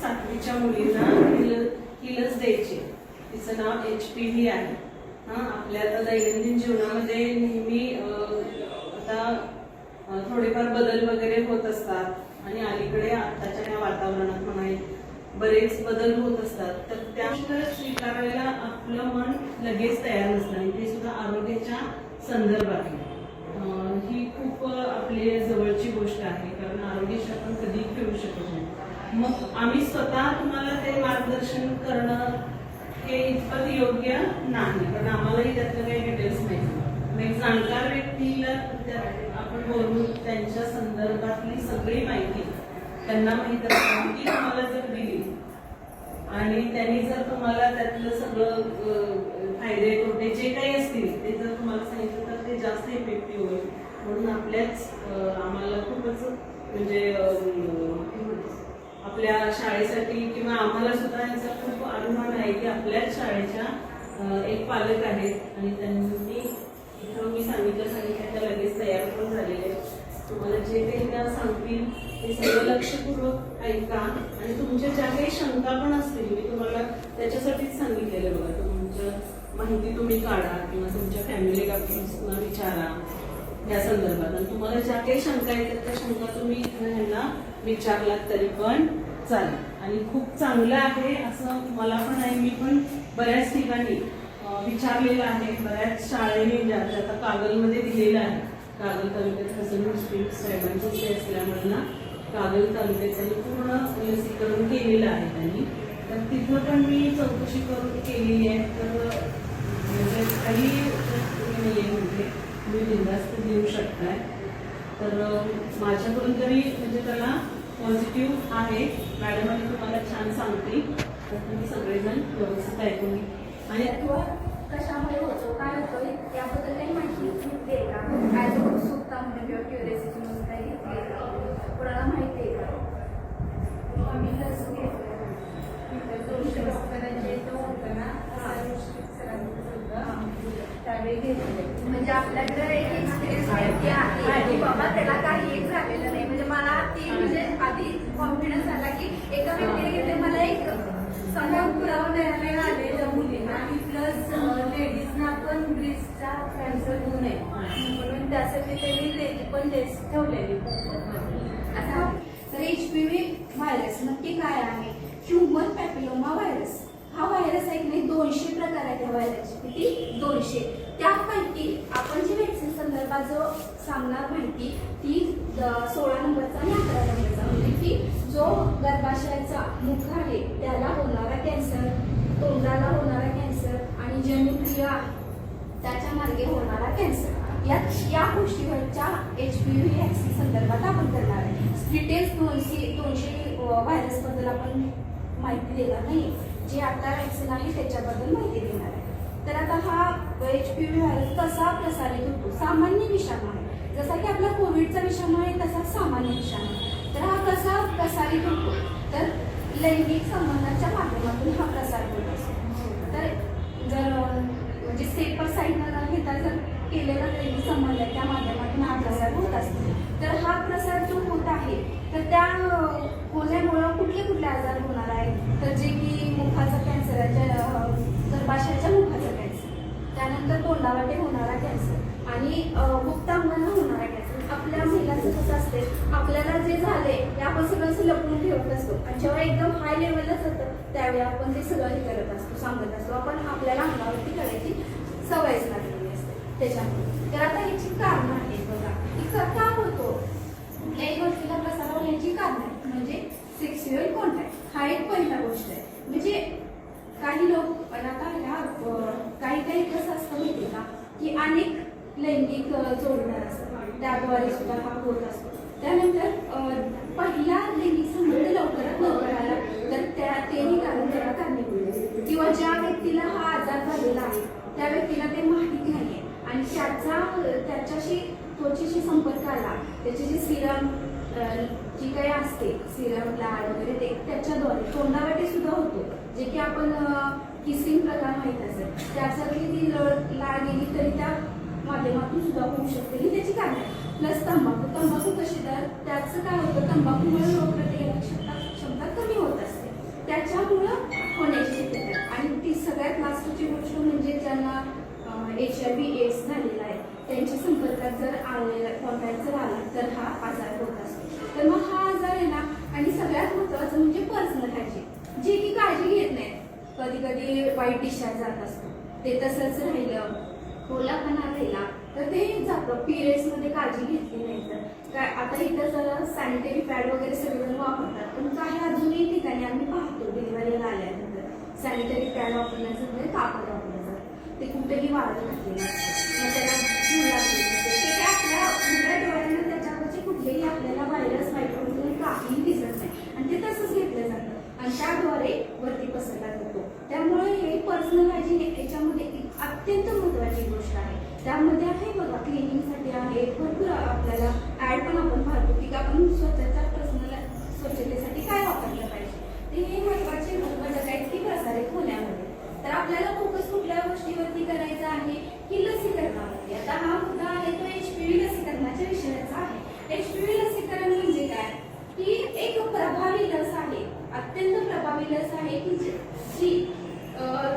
सातवीच्या मुलींना ही लस द्यायची. तिचं नाव एच पी व्ही आहे. हा आपल्या आता दैनंदिन जीवनामध्ये नेहमी आता थोडेफार बदल वगैरे होत असतात. आणि अलीकडे आताच्या या वातावरणात म्हणा बरेच बदल होत असतात. तर त्या स्वीकारायला आपलं मन लगेच तयार नसतं. आणि ते सुद्धा आरोग्याच्या संदर्भात. ही खूप आपली जवळची गोष्ट आहे. कारण आरोग्याशी आपण कधी खेळू शकत नाही. मग आम्ही स्वतः तुम्हाला ते मार्गदर्शन करणं हे इतपत योग्य नाही. पण आम्हालाही त्यातलं काही डिटेल्स माहिती नाही. एक जाणकार व्यक्तीला आपण बोलून त्यांच्या संदर्भातली सगळी माहिती त्यांना माहीत असते ती तुम्हाला जर दिली आणि त्यांनी जर तुम्हाला त्यातलं सगळं फायदे तोटे जे काही असतील ते जर तुम्हाला सांगितलं तर ते जास्त इफेक्टिव्ह होईल. म्हणून आपल्याच आम्हाला खूपच म्हणजे आपल्या शाळेसाठी किंवा आम्हाला सुद्धा याचा खूप अभिमान आहे की आपल्याच शाळेच्या एक पालक आहेत आणि त्यांनी इथं मी सांगितलं सांगितलं त्या लगेच तयार पण झालेले तुम्हाला जे काही त्या सांगतील ते सगळं लक्षपूर्वक ऐका आणि तुमच्या ज्या काही शंका पण असतील मी तुम्हाला त्याच्यासाठीच सांगितलेलं बघा. तुमच्या माहिती तुम्ही काढा किंवा तुमच्या फॅमिली डॉक्टर्सना विचारा या संदर्भात. आणि तुम्हाला ज्या काही शंका येतात त्या शंका तुम्ही ह्यांना विचारलात तरी पण चालेल. आणि खूप चांगलं आहे असं मला पण आहे. मी पण बऱ्याच ठिकाणी विचारलेलं आहे. बऱ्याच शाळेने ज्या आता कागलमध्ये दिलेलं आहे. कागल तालुक्यात हसन मुस्लिम साहेबांचे ते असल्यामुळे ना कागल तालुक्यात त्यांनी पूर्ण लसीकरण केलेलं आहे त्यांनी. तर तिथं पण मी चौकशी करून केलेली आहे. तर म्हणजे काही नाही आहे म्हणजे तुम्ही बिंदास्त देऊ शकताय. तर माझ्याकडून तरी म्हणजे त्याला पॉझिटिव्ह आहे. मॅडम आणि तुम्हाला छान सांगतील तर तुम्ही सगळेजण व्यवस्थित ऐकून आणि किंवा कशामुळे होतो? काय होतं याबद्दल काही माहिती देता? का काय जो उत्सुकता किंवा क्युरियोसिटी म्हणून काही घेतली आहे का कोणाला माहिती आहे का आम्ही लस घेतलं तिथं दोनशे डॉक्टरांचे इथं होतं ना आयुष सरांचं होतं त्यावेळी घेतले म्हणजे आपल्याकडे एक एक्सपिरियन्स व्यक्ती आहे की बाबा त्याला काही एक झालेलं नाही म्हणजे मला ती म्हणजे आधी कॉन्फिडन्स आला की एका व्यक्तीने घेतले मला एक सगळ्या पुरावा मिळालेला आलेल्या मुलींना आणि प्लस लेडीजना पण ब्रिजचा कॅन्सर होऊ नये म्हणून त्यासाठी त्यांनी त्याची पण टेस्ट ठेवलेली आता तर एच पी व्ही व्हायरस नक्की काय आहे ह्युमन पॅपिलोमा व्हायरस हा व्हायरस आहे नाही दोनशे प्रकार आहेत त्या व्हायरसचे किती? दोनशे. त्यापैकी आपण जी व्हॅक्सिन संदर्भात जो सांगणार माहिती ती सोळा नंबरचा आणि अकरा नंबरचा म्हणजे की जो गर्भाशयाचा मुख आहे त्याला होणारा कॅन्सर तोंडाला होणारा कॅन्सर आणि जनुक्रिया त्याच्या मार्गे होणारा कॅन्सर या या गोष्टीवरच्या एच पी व्ही व्हॅक्सिन संदर्भात आपण करणार आहे. डिटेल्स दोनशे दोनशे व्हायरसबद्दल आपण माहिती देणार नाही. जे आता व्हॅक्सिन आहे त्याच्याबद्दल माहिती देणार आहे. तर आता हा एच पी व्ही व्हायरस कसा प्रसारित होतो? सामान्य विषाणू आहे. जसा की आपला कोविडचा विषाणू आहे तसाच सामान्य विषाणू. आहे तर हा कसा प्रसारित होतो? तर लैंगिक संबंधाच्या माध्यमातून हा प्रसार होत असतो. तर जर म्हणजे सेपर साईड न घेता जर केलेला लैंगिक संबंध आहे त्या माध्यमातून हा प्रसार होत असतो. तर हा प्रसार जो होत आहे तर त्या होण्यामुळं कुठले कुठले आजार होणार आहेत? तर जे की मुखाचा कॅन्सर आहे गर्भाशयाच्या मुखाचा कॅन्सर त्यानंतर तोंडावाटे होणारा कॅन्सर आणि अं, होणार आहे कॅन्सर आपल्या महिलांचं कसं असते आपल्याला जे झाले ते आपण सगळं असं लपवून ठेवत असतो. आणि जेव्हा एकदम हाय लेवलला जातं त्यावेळी आपण ते सगळं हे करत असतो सांगत असतो. आपण आपल्याला अंगावरती करायची सवयच लागलेली असते. त्याच्यामुळे. तर आता याची कारणं आहेत बघा. की का होतो. कुठल्याही गोष्टीला प्रसार होण्याची कारणं आहेत. म्हणजे सेक्स्युअल कॉन्टॅक्ट हा एक पहिला गोष्ट आहे. म्हणजे काही लोक पण आता ह्या काही काही कसं असतं माहिती का? की अनेक लैंगिक जोडणार असतात त्याद्वारे सुद्धा हा होत असतो. त्यानंतर पहिला लैंगिक संबंध लवकरात लवकर आला तर त्या तेही कारण त्याला कारणीभूत असते किंवा ज्या व्यक्तीला हा आजार झालेला आहे त्या व्यक्तीला ते माहिती नाहीये. आणि त्याचा त्याच्याशी त्वचेशी संपर्क आला त्याची जी सिरम जी काही असते सिरम लाड वगैरे ते त्याच्याद्वारे तोंडावाटे सुद्धा होतो जे की आपण किसिंग प्रकार माहीत असेल. त्यासाठी ती लळ लाळ गेली तरी त्या माध्यमातून सुद्धा होऊ शकते. ही त्याची कारण आहे. प्लस तंबाखू. तंबाखू कशी तर त्याचं काय होतं? तंबाखूमुळे रोगप्रतिकारक क्षमता क्षमता कमी होत असते. त्याच्यामुळं होण्याची शक्यता आणि ती सगळ्यात लास्टची गोष्ट म्हणजे ज्यांना एच आय व्ही एड्स झालेला आहे त्यांच्या संपर्कात जर आलेला कॉन्टॅक्ट जर आला तर हा आजार होत असतो. तर मग हा आजार आहे ना आणि सगळ्यात महत्त्वाचं म्हणजे पर्सनल हायजीन जे की काळजी घेत नाहीत कधी कधी वाईट डिस्चार्ज जात असतो. ते तसंच राहिलं. कोलाखाना राहिला तर ते जातं. पिरियड्स काळजी घेतली नाही तर. काय आता इथं जरा सॅनिटरी पॅड वगैरे सगळेजण वापरतात. पण काही अजूनही ठिकाणी आम्ही पाहतो डिलिव्हरीला आल्यानंतर. सॅनिटरी पॅड वापरण्याचं म्हणजे कापड वापरलं जातं ते कुठेही वाढत घातलेलं असतं त्याला धूळ ते काय आपल्या उघड्या डोळ्यांना त्याच्यावरचे कुठलेही आपल्याला व्हायरस मायक्रोबल काहीही दिसत नाही. आणि ते तसंच घेतलं जातं. आणि त्याद्वारे वरती पसरला जातो. त्यामुळे हे पर्सनल हायजीन याच्यामध्ये अत्यंत गोष्ट आहे. त्यामध्ये आहे बघा क्लिनिंगसाठी आहे. भरपूर आपल्याला ऍड पण आपण पाहतो की आपण स्वतःच्या पर्सनल स्वच्छतेसाठी काय वापरलं पाहिजे. ते हे महत्त्वाचे महत्त्वाचे आहेत की प्रसार आहे पुण्यामध्ये तर आपल्याला फोकस कुठल्या गोष्टीवरती करायचा आहे की लसीकरणावरती आता हा मुद्दा आहे तो एच पी व्ही लसीकरणाच्या विषयाचा आहे एच पी व्ही लसीकरण म्हणजे काय की एक प्रभावी लस आहे अत्यंत प्रभावी लस आहे की जी जी, अं,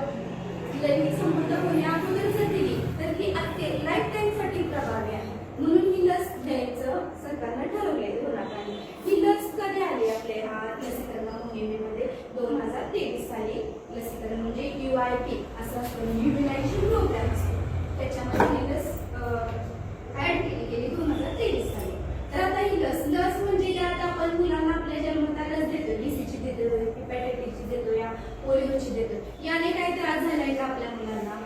लैंगिक संबंध होण्या अगोदर जर दिली तर ही अत्यंत लाईफ टाईमसाठी प्रभावी आहे म्हणून ही लस द्यायचं सरकारनं ठरवलंय धोरणाप्रमाणे ही लस कधी आली आपल्या ह्या लसीकरण मोहिमेमध्ये दोन हजार तेवीस साली लसीकरण म्हणजे यू आय पी असं असतं युमिनायझेशन प्रोग्राम असतो त्याच्यामध्ये ही लस ऍड केली गेली दोन हजार तेवीस साली तर आता ही लस लस म्हणजे काय आता आपण मुलांना आपल्या जन्मता लस देतो डीसीची देतो हेपॅटायटिसची देतो या पोलिओची देतो याने काय त्रास झालाय का आपल्या मुलांना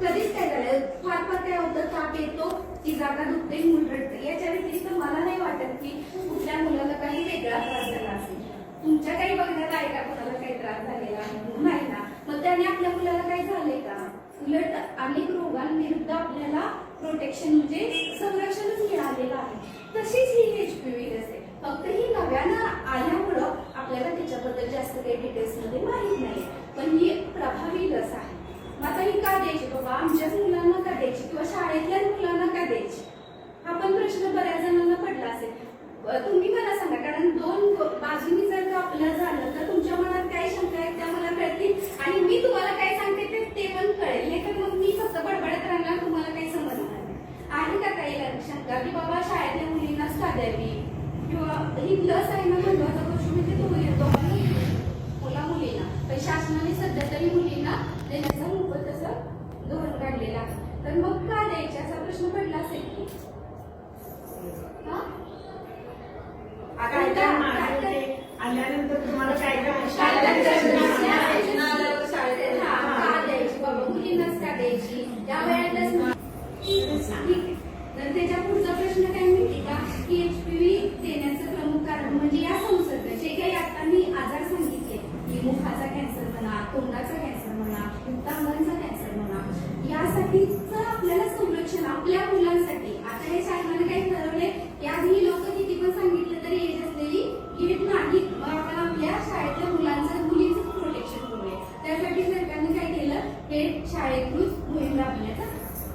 कधीच काय झालं फार फार काय होतं ताप येतो ती जागा दुखते मूल रडते याच्या व्यतिरिक्त मला नाही वाटत की कुठल्या मुलाला काही वेगळा त्रास झाला असेल तुमच्या काही बघण्यात आहे का कुणाला काही त्रास झालेला आहे नाही ना? मग त्याने आपल्या मुलाला काही झालंय का? उलट अनेक रोगांविरुद्ध आपल्याला प्रोटेक्शन म्हणजे संरक्षणच मिळालेलं आहे. तशीच ही एच पी व्ही असते फक्त ही नव्यानं आल्यामुळं आपल्याला त्याच्याबद्दल जास्त काही डिटेल्समध्ये माहीत नाही. पण ही प्रभावी लस आहे. मग आता ही का द्यायची? बाबा आमच्याच मुलांना का द्यायची? किंवा शाळेतल्याच मुलांना का द्यायची हा पण प्रश्न बऱ्याच जणांना पडला असेल अ, तुम्ही मला सांगा कारण दोन ग- बाजूनी जर का आपलं झालं तर तुमच्या मनात काय शंका आहेत त्या मला कळतील आणि मी तुम्हाला काय सांगते ते ते पण कळेल नाही तर मग मी फक्त बडबडत राहणार तुम्हाला काही समजणार नाही आहे का काही शंका की बाबा शाळेतल्या मुलींनाच का द्यावी किंवा ही लस आहे ना महत्त्वाचा गोष्ट म्हणजे तो दोघांना मुला मुलींना पण शासनाने सध्या तरी मुलींना देण्याचं मोफत असं धोरण काढलेलं आहे तर मग का द्यायचे असा प्रश्न पडला असेल की हा? आता काय त्या काय- मागे काय- ते आल्यानंतर तुम्हाला काय काय काय काय प्रश्न प्रश्न असले? आल्यावर शाळेत हा, का द्यायची बाबा मुलींनाच का द्यायची त्या वेळेलाच ठीक आहे. तर त्याच्या पुढचा प्रश्न काय माहिती का की एच पी व्ही देण्याचं प्रमुख कारण म्हणजे या संसर्ग जे काही आता मी आजार सांगितले की मुखाचा कॅन्सर म्हणा तोंडाचा कॅन्सर म्हणा मुक्तांगांचा कॅन्सर म्हणा यासाठीच आपल्याला संरक्षण आपल्या मुलांसाठी आता हे शासनाने काही ठरवले की आधी लोक किती पण सांगितलं तरी एज असलेली घेत नाहीत मग आपण आपल्या शाळेतल्या मुलांचं मुलींचं प्रोटेक्शन करूया त्यासाठी सरकारने काय केलं हे शाळेतून मोहीम राबवण्याचा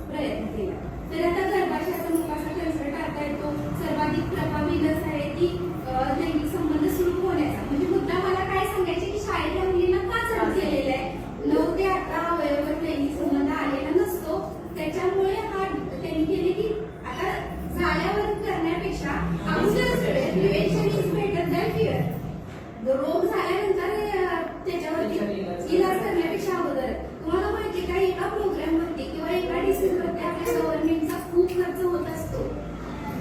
प्रयत्न केला तर आता गर्भाशयाचा मुखाचा कॅन्सर टाळता येतो सर्वाधिक प्रभावी लस आहे ती अं, लैंगिक संबंध सुरू होण्याचा म्हणजे मुद्दा मला काय सांगायचे की शाळेतल्या मुलींना का चालू केलेलं आहे नऊ ते अठरा वयोगट लैंगिक संबंध आलेला नसतो त्याच्यामुळे हा त्यांनी केले की आता झाल्यावर करण्यापेक्षा अगोदरच prevention is better than cure रोग झाल्यानंतर अं, त्याच्यावरती इलाज करण्यापेक्षा अगोदर तुम्हाला माहिती का एका प्रोग्राम वरती किंवा एका डिसीज वरती आपल्या गव्हर्नमेंटचा खूप खर्च होत असतो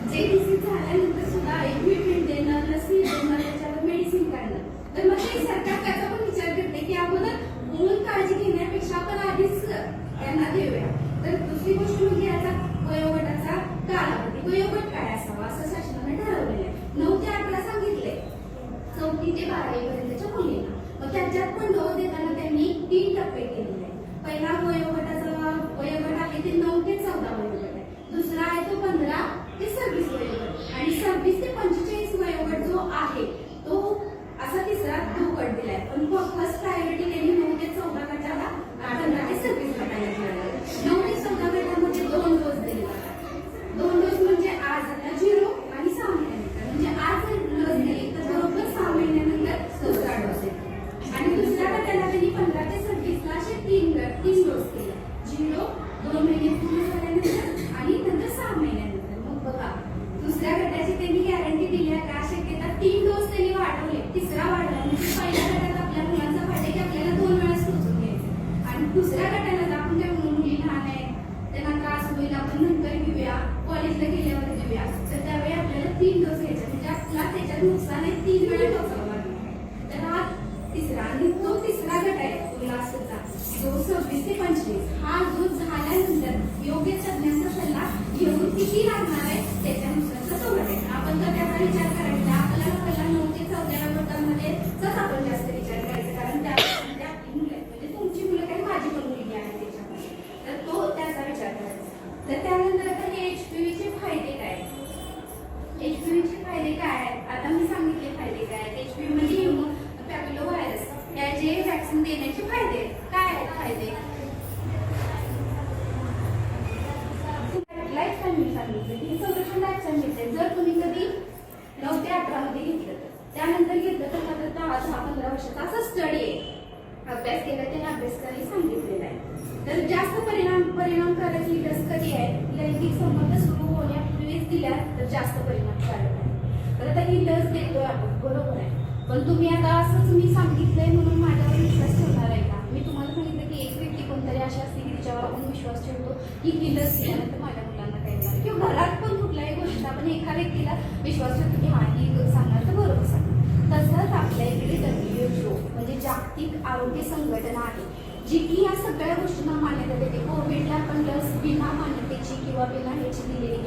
जे डिसीज झाल्यानंतर सुद्धा इक्विपमेंट देणं लसी देणं त्याच्यावर मेडिसिन काढणं तर मग ते सरकार त्याचा पण विचार करते की अगोदर मूळ काळजी घेण्यापेक्षा आपण आधीच त्यांना देऊया तर दुसरी गोष्ट म्हणजे याचा वयोगटाचा कालावधी वयोगट काय असावा असं शासनाने ठरवलेलं आहे नऊ ते अकरा सांगितले ते बारावी पर्यंतच्या मुलींना. मग त्याच्यात पण डोस देताना त्यांनी तीन टप्पे केलेले आहेत. पहिला वयोगटाचा वयोगट आहे ते नऊ ते चौदा वयोगट आहे. दुसरा आहे तो पंधरा ते सव्वीस वयोगट. आणि सव्वीस ते पंचेचाळीस जास्त परिणाम झालेला आहे तर आता ही लस देतोय आपण बरोबर आहे. पण तुम्ही आता असंच मी सांगितलंय म्हणून माझ्यावर विश्वास ठेवणार आहे का? मी तुम्हाला सांगितलं की एक व्यक्ती कोणतरी अशी असते की तिच्यावर आपण विश्वास ठेवतो की ही लस दिल्यानंतर माझ्या मुलांना काही होणार किंवा घरात पण कुठल्याही गोष्ट आपण एका व्यक्तीला विश्वास ठेवतो की हा ही सांगणार तर बरोबर सांगणार. तसंच आपल्या इकडे डब्ल्यूएचओ म्हणजे जागतिक आरोग्य संघटना आहे जी की या सगळ्या गोष्टींना मान्यता देते. कोविडला पण लस बिना मान्यतेची किंवा बिना ह्याची दिलेली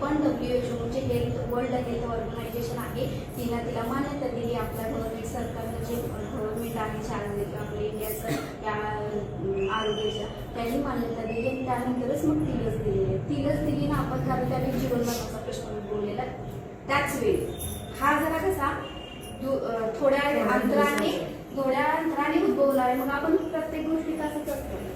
पण डब्ल्यू एच पण म्हणजे हेल्थ वर्ल्ड हेल्थ ऑर्गनायझेशन आहे. तिनं तिला मान्यता दिली. आपल्या गव्हर्नमेंट सरकारनं जे गव्हर्नमेंट आहे शाळा आपल्या इंडियाचं या आरोग्याच्या त्यांनी मान्यता दिली आणि त्यानंतरच मग ती लस दिली आहे. ती लस दिली ना आपण कारण त्याने जीवन प्रश्न उद्भवलेला त्याच वेळी. हा जरा कसा थोड्या अंतराने थोड्या अंतराने उद्भवला आहे. मग आपण प्रत्येक गोष्टी कसं असतो